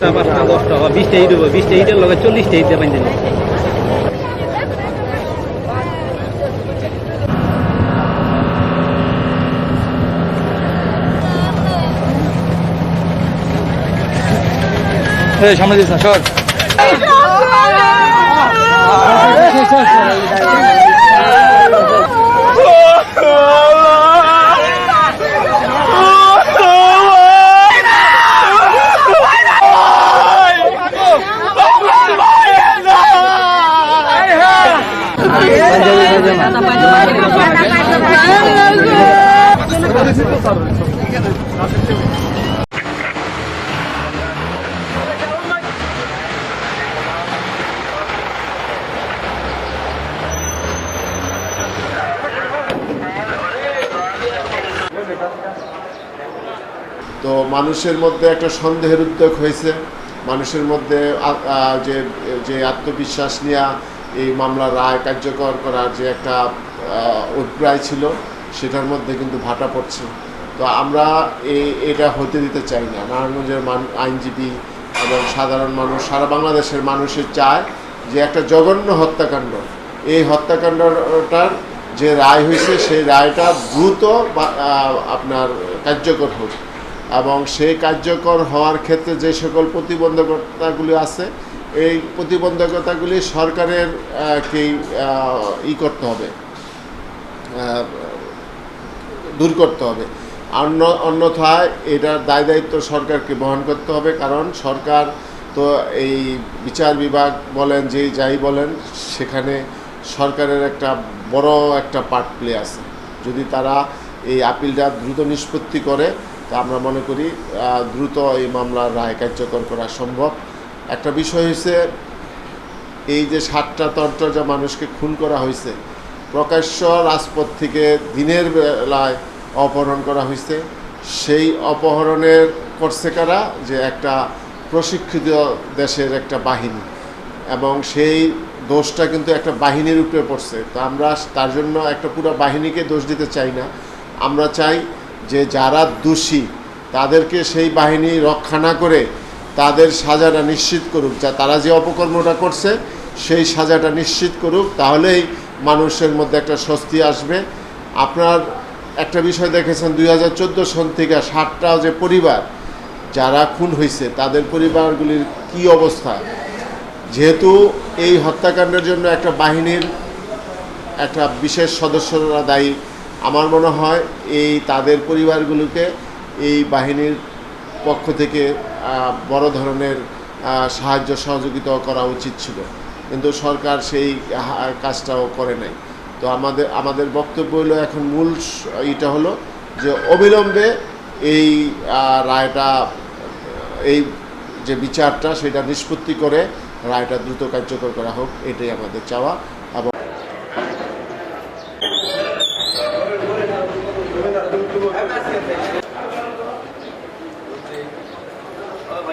চারটা পাঁচটা, দশটা বা বিশটা ইট হব বিশটা ইটের লগে চল্লিশটা ইট দেবেন জানি সামনে দিস না, সর। তো মানুষের মধ্যে একটা সন্দেহের উদ্যোগ হয়েছে। মানুষের মধ্যে যে যে আত্মবিশ্বাস নিয়ে এই মামলার রায় কার্যকর করার যে একটা অভিপ্রায় ছিল, সেটার মধ্যে কিন্তু ভাটা পড়ছে। তো আমরা এই এটা হতে দিতে চাই না। নারায়ণগঞ্জের মান, আইনজীবী এবং সাধারণ মানুষ, সারা বাংলাদেশের মানুষের চায় যে একটা জঘন্য হত্যাকাণ্ড। এই হত্যাকাণ্ডটার যে রায় হয়েছে, সেই রায়টা দ্রুত আপনার কার্যকর হোক। এবং সেই কার্যকর হওয়ার ক্ষেত্রে যে সকল প্রতিবন্ধকতাগুলি আছে, এই প্রতিবন্ধকতাগুলি সরকারের কেই ই করতে হবে দূর করতে হবে। অন্য, অন্যথায় এটার দায় দায়িত্ব সরকারকে বহন করতে হবে, কারণ সরকার তো এই বিচার বিভাগ বলেন, যেই যাই বলেন, সেখানে সরকারের একটা বড় একটা পার্ট প্লে আছে। যদি তারা এই আপিলটা দ্রুত নিষ্পত্তি করে তা আমরা মনে করি দ্রুত এই মামলার রায় কার্যকর করা সম্ভব। একটা বিষয় হয়েছে এই যে সাতটা তন্ত্রজা মানুষকে খুন করা হয়েছে প্রকাশ্য রাজপথ থেকে দিনের বেলায় অপহরণ করা হয়েছে সেই অপহরণের করছে কারা? যে একটা প্রশিক্ষিত দেশের একটা বাহিনী। এবং সেই দোষটা কিন্তু একটা বাহিনীর উপরে পড়ছে। তো আমরা তার জন্য একটা পুরো বাহিনীকে দোষ দিতে চাই না। আমরা চাই যে যারা দোষী, তাদেরকে সেই বাহিনী রক্ষা না করে তাদের সাজাটা নিশ্চিত করুক। যা তারা যে অপকর্মটা করছে, সেই সাজাটা নিশ্চিত করুক, তাহলেই মানুষের মধ্যে একটা স্বস্তি আসবে। আপনার একটা বিষয় দেখেছেন, দুই হাজার চোদ্দ সন থেকে ষাটটা যে পরিবার, যারা খুন হয়েছে তাদের পরিবারগুলির কি অবস্থা? যেহেতু এই হত্যাকাণ্ডের জন্য একটা বাহিনীর একটা বিশেষ সদস্যরা দায়ী আমার মনে হয় এই তাদের পরিবারগুলোকে এই বাহিনীর পক্ষ থেকে বড় ধরনের সাহায্য সহযোগিতা করা উচিত ছিল। কিন্তু সরকার সেই কাজটাও করে নাই। তো আমাদের আমাদের বক্তব্য হলো এখন মূল ইটা হলো যে অবিলম্বে এই রায়টা, এই যে বিচারটা সেটা নিষ্পত্তি করে রায়টা দ্রুত কার্যকর করা হোক, এটাই আমাদের চাওয়া।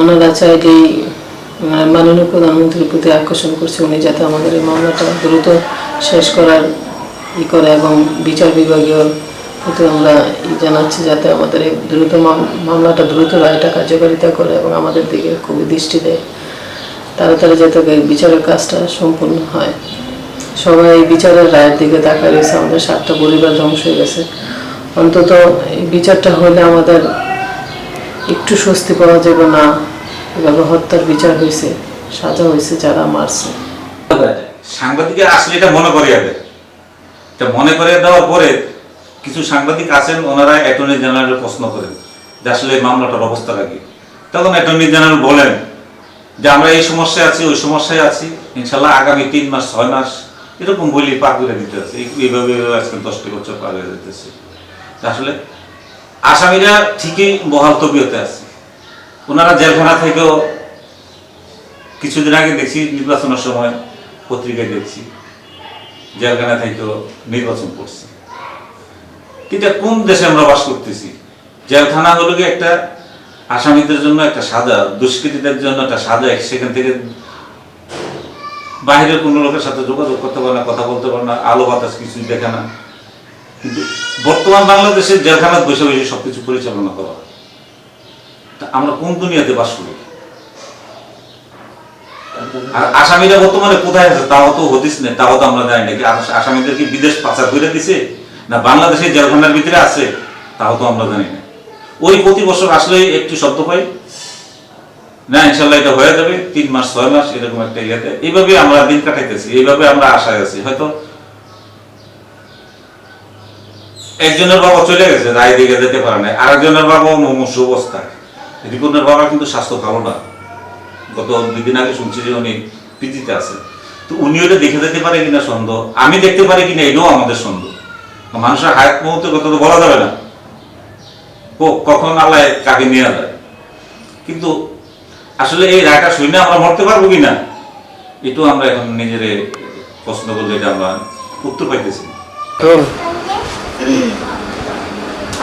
ওনারা চাইলেই মানে মাননীয় প্রধানমন্ত্রীর প্রতি আকর্ষণ করছে উনি যাতে আমাদের এই মামলাটা দ্রুত শেষ করার ই করে এবং বিচার বিভাগীয় প্রতি আমরা জানাচ্ছি যাতে আমাদের এই দ্রুত মামলাটা দ্রুত রায়টা কার্যকারিতা করে এবং আমাদের দিকে খুবই দৃষ্টি দেয়। তাড়াতাড়ি যাতে বিচারের কাজটা সম্পূর্ণ হয়। সবাই বিচারের রায়ের দিকে তাকায় রয়েছে, আমাদের সাতটা পরিবার ধ্বংস হয়ে গেছে। অন্তত এই বিচারটা হলে আমাদের একটু স্বস্তি পাওয়া যাবে না। এভাবে হত্যার বিচার হয়েছে, সাজা হয়েছে যারা মারছে। সাংবাদিকের আসলে এটা মনে করিয়ে দেয়। মনে করিয়ে দেওয়ার পরে কিছু সাংবাদিক আছেন, ওনারা অ্যাটর্নি জেনারেল প্রশ্ন করেন যে আসলে মামলাটার অবস্থা কি। তখন অ্যাটর্নি জেনারেল বলেন যে আমরা এই সমস্যায় আছি, ওই সমস্যায় আছি, ইনশাল্লাহ আগামী তিন মাস, ছয় মাস এরকম বলি পার করে দিতে আছে। এই- এইভাবে এইভাবে আজকে দশটি বছর পার হয়ে যেতেছে আসলে আসামিরা ঠিকই বহাল তবিয়তে আছে। ওনারা জেলখানা থেকেও কিছুদিন আগে দেখছি, নির্বাচনের সময় পত্রিকায় দেখছি, জেলখানা থেকেও নির্বাচন করছে। কিন্তু কোন দেশে আমরা বাস করতেছি? জেলখানা হলো কি একটা আসামিদের জন্য একটা সাজা, দুষ্কৃতীদের জন্য একটা সাজা, সেখান থেকে বাইরের কোনো লোকের সাথে যোগাযোগ করতে পারে না, কথা বলতে পারে না, আলো বাতাস কিছুই দেখে না। কিন্তু বর্তমান বাংলাদেশের জেলখানাত বসে বসে সবকিছু পরিচালনা করা। তা আমরা কোন দুনিয়াতে বাস করি? আর আসামিরা বর্তমানে কোথায় আছে তাও তো হতিস নেই, তাও তো আমরা জানি নাকি আসামিদের কি বিদেশ পাচার করে দিছে? না বাংলাদেশের জেলখানার ভিতরে আছে, তাও তো আমরা জানি না। ওই প্রতি বছর আসলে একটু শব্দ পাই। না, ইনশাল্লাহ এটা হয়ে যাবে, তিন মাস, ছয় মাস, এরকম একটা ইয়েতে। এইভাবে আমরা দিন কাটাইতেছি, এইভাবে আমরা আশায় আছি। হয়তো একজনের বাবা চলে গেছে, রায় দিকে যেতে পারে না আরেকজনের বাবা মুমূর্ষ অবস্থায় রিপনের বাবা কিন্তু স্বাস্থ্য ভালো না। গত দুই দিন আগে শুনছি যে উনি পিজিতে আছে। তো উনি ওটা দেখে যেতে পারে কিনা সন্দেহ? আমি দেখতে পারি কিনা এটাও আমাদের সন্দেহ। মানুষের হায়াত মুহূর্তে কথা তো বলা যাবে না। ক- কখন আল্লাহ কাকে নিয়ে যায়? কিন্তু আসলে এই রায়টা শুনে আমরা মরতে পারব কিনা, এটাও আমরা এখন নিজের প্রশ্ন করলে এটা আমরা উত্তর পাইতেছি।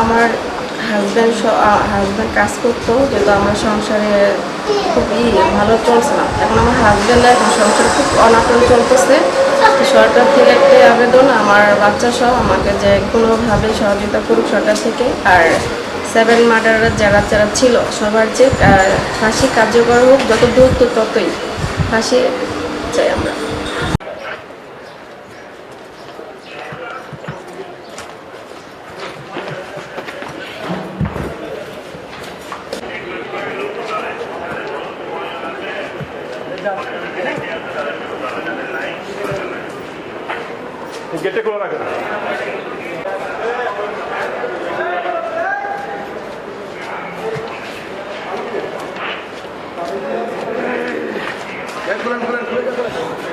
আমার হাজব্যান্ড হাজব্যান্ড কাজ করতো, যেহেতু আমার সংসারে খুবই ভালো চলছে না। এখন আমার হাজব্যান্ড এখন সংসার খুব অনাটন চলতেছে। সরকার থেকে একটা আবেদন, আমার বাচ্চা সহ আমাকে যে কোনোভাবে সহযোগিতা করুক সরকার থেকে। আর সেভেন মার্ডারের যারা যারা ছিল, সবার যে ফাঁসি কার্যকর হোক, যত দ্রুত ততই ফাঁসি চাই আমরা। গেটে খোলা রাখেন খুলেন খুলেন খুলে